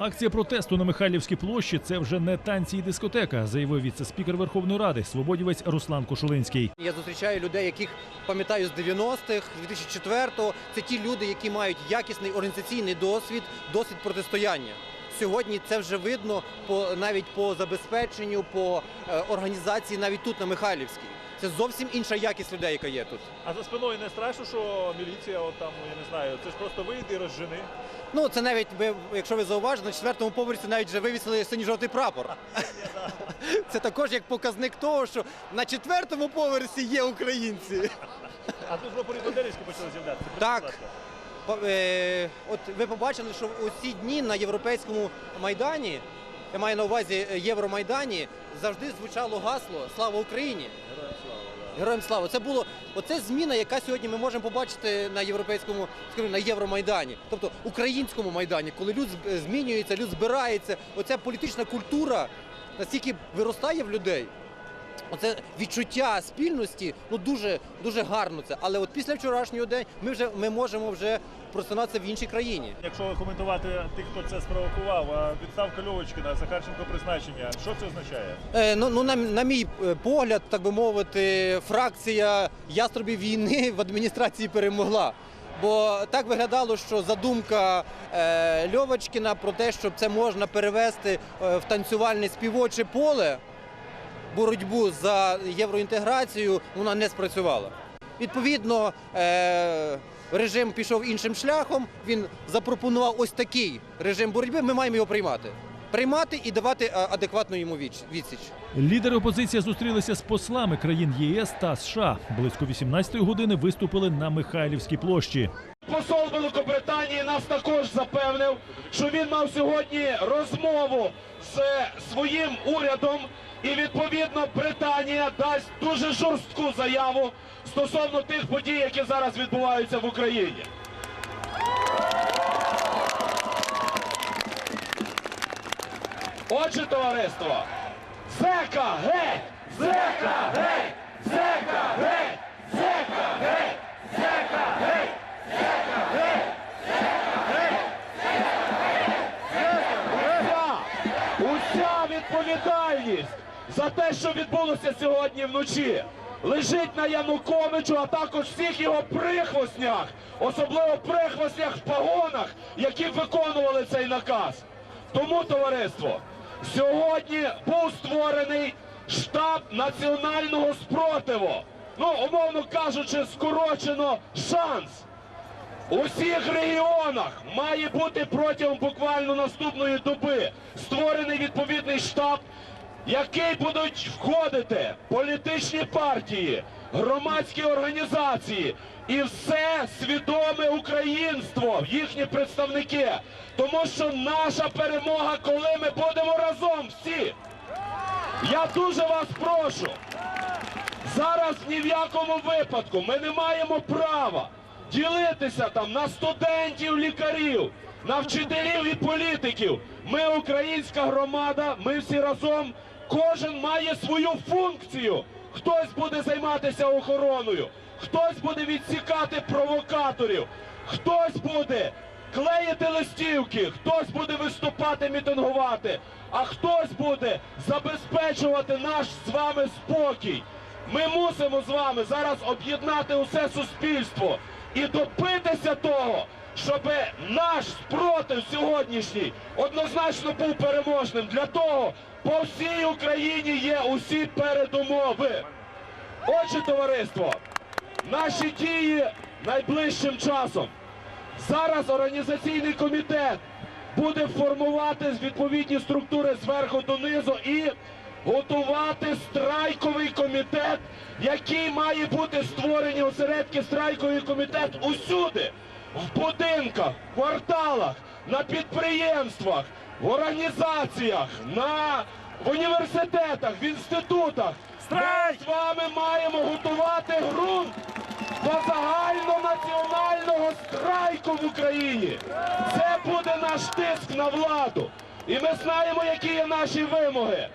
Акція протесту на Михайлівській площі це вже не танці і дискотека, заявив віце-спікер Верховної Ради свободівець Руслан Кошулинський. Я зустрічаю людей, яких пам'ятаю з 90-х, з 2004-го. Це ті люди, які мають якісний організаційний досвід, досвід протистояння. Сьогодні це вже видно по навіть по забезпеченню, по е, організації, навіть тут на Михайлівській. Це зовсім інша якість людей, яка є тут. А за спиною не страшно, що міліція, от там, я не знаю, це ж просто вийде і розжени. Ну це навіть ви, якщо ви зауважите, на четвертому поверсі навіть вже вивісили синьо-жовтий прапор. Це також як показник того, що на четвертому поверсі є українці. А тут вже Бандерівські почали з'являтися. Так. Е, От ви побачили, що у ці дні на європейському майдані, я маю на увазі е, Євромайдані, завжди звучало гасло Слава Україні! Героям слава! Це було оце зміна, яка сьогодні ми можемо побачити на європейському, скажімо, на Євромайдані, тобто українському майдані, коли люд змінюється, люд збирається. Оця політична культура настільки виростає в людей. Оце відчуття спільності, ну дуже дуже гарно це. Але от після вчорашнього дня ми вже ми можемо вже просинатися в іншій країні. Якщо коментувати тих, хто це спровокував, відставка Льовочкіна, Захарченко призначення, що це означає? Е, ну, ну на, на мій е, погляд, так би мовити, фракція яструбів війни в адміністрації перемогла. Бо так виглядало, що задумка е, Льовочкіна про те, щоб це можна перевести е, в танцювальне співоче поле, боротьбу за євроінтеграцію, вона не спрацювала. Відповідно, е, режим пішов іншим шляхом. Він запропонував ось такий режим боротьби. Ми маємо його приймати. Приймати і давати е, адекватну йому відсіч. Лідери опозиції зустрілися з послами країн єС та США. Близько 18-ї години виступили на Михайлівській площі. Посол Великобританії нас також запевнив, що він мав сьогодні розмову з своїм урядом, і відповідно Британія дасть дуже жорстку заяву стосовно тих подій, які зараз відбуваються в Україні. Отже, товариство, зека геть! Зека геть! Зека геть! Зека геть! Зека геть! Уся, уся відповідальність за те, що відбулося сьогодні вночі, лежить на Януковичу, а також всіх його прихвостнях, особливо прихвостнях в погонах, які виконували цей наказ. Тому, товариство, сьогодні був створений штаб національного спротиву. Ну, умовно кажучи, скорочено шанс. У всіх регіонах має бути протягом буквально наступної доби створений відповідний штаб, який будуть входити політичні партії, громадські організації і все свідоме українство, їхні представники. Тому що наша перемога, коли ми будемо разом всі. Я дуже вас прошу. Зараз ні в якому випадку ми не маємо права ділитися там на студентів, лікарів, на вчителів і політиків. Ми українська громада, ми всі разом. Кожен має свою функцію. Хтось буде займатися охороною, хтось буде відсікати провокаторів, хтось буде клеїти листівки, хтось буде виступати, мітингувати, а хтось буде забезпечувати наш з вами спокій. Ми мусимо з вами зараз об'єднати усе суспільство і добитися того, щоб наш спротив сьогоднішній однозначно був переможним. Для того по всій Україні є усі передумови. Отже, товариство, наші дії найближчим часом. Зараз організаційний комітет буде формувати відповідні структури зверху донизу і готувати страйковий комітет, який має бути створені осередки страйковий комітет усюди, в будинках, кварталах, на підприємствах, в організаціях, на в університетах, в інститутах. Ми з вами маємо готувати ґрунт до загальнонаціонального страйку в Україні. Це буде наш тиск на владу. І ми знаємо, які є наші вимоги.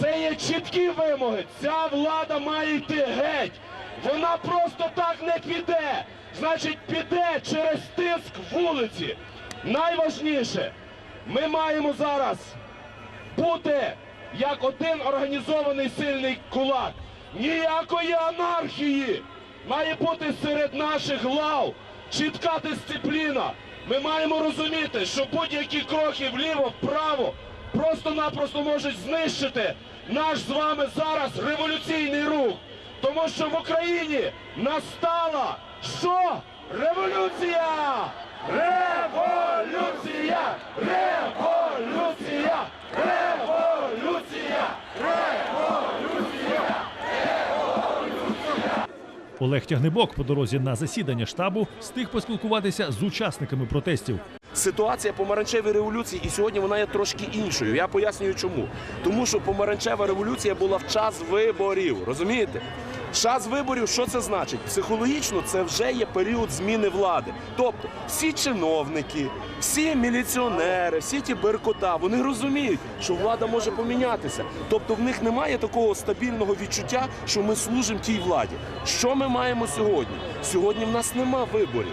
Це є чіткі вимоги. Ця влада має йти геть. Вона просто так не піде. Значить, піде через тиск вулиці. Найважніше Ми маємо зараз бути як один організований сильний кулак. Ніякої анархії має бути серед наших лав чітка дисципліна. Ми маємо розуміти, що будь-які кроки вліво, вправо просто-напросто можуть знищити наш з вами зараз революційний рух. Тому що в Україні настала що? Революція! Революція! Революція! Революція! Олег Тягнебок по дорозі на засідання штабу встиг поспілкуватися з учасниками протестів. Ситуація помаранчевої революції, і сьогодні вона є трошки іншою. Я пояснюю, чому. Тому що помаранчева революція була в час виборів. Розумієте? Час виборів, що це значить? Психологічно це вже є період зміни влади. Тобто всі чиновники, всі міліціонери, всі ті беркота, вони розуміють, що влада може помінятися. Тобто в них немає такого стабільного відчуття, що ми служимо тій владі. Що ми маємо сьогодні? Сьогодні в нас нема виборів.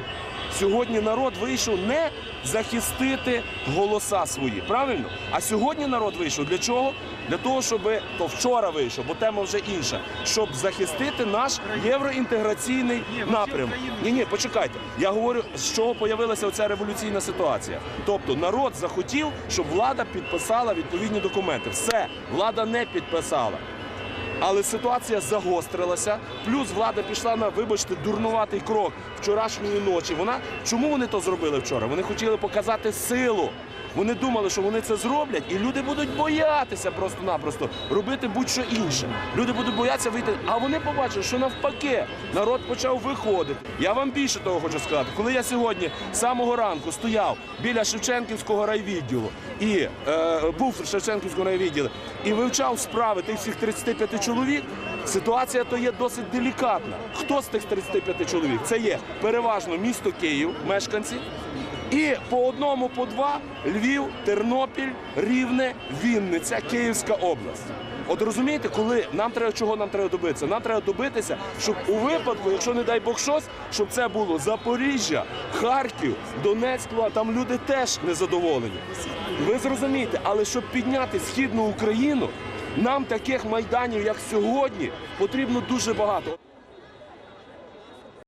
Сьогодні народ вийшов не захистити голоса свої, правильно? А сьогодні народ вийшов для чого? Для того, щоб то вчора вийшов, бо тема вже інша, щоб захистити наш євроінтеграційний напрямок. Ні, ні, почекайте. Я говорю, з чого появилася оця революційна ситуація. Тобто народ захотів, щоб влада підписала відповідні документи. Все, влада не підписала. Але ситуація загострилася. Плюс влада пішла на, вибачте, дурнуватий крок вчорашньої ночі. Вона чому вони то зробили вчора? Вони хотіли показати силу. Вони думали, що вони це зроблять, і люди будуть боятися просто-напросто робити будь-що інше. Люди будуть боятися вийти. А вони побачили, що навпаки народ почав виходити. Я вам більше того хочу сказати. Коли я сьогодні з самого ранку стояв біля Шевченківського райвідділу і е, був в Шевченківському райвідділі і вивчав справи тих всіх 35 чоловік, ситуація то є досить делікатна. Хто з тих 35 чоловік? Це є переважно місто Київ, мешканці. І по одному, по два Львів, Тернопіль, Рівне, Вінниця, Київська область. От розумієте, коли нам треба чого нам треба добитися? Нам треба добитися, щоб у випадку, якщо не дай Бог щось, щоб це було Запоріжжя, Харків, Донецьк, там люди теж незадоволені. Ви зрозумієте, але щоб підняти східну Україну, нам таких майданів, як сьогодні, потрібно дуже багато.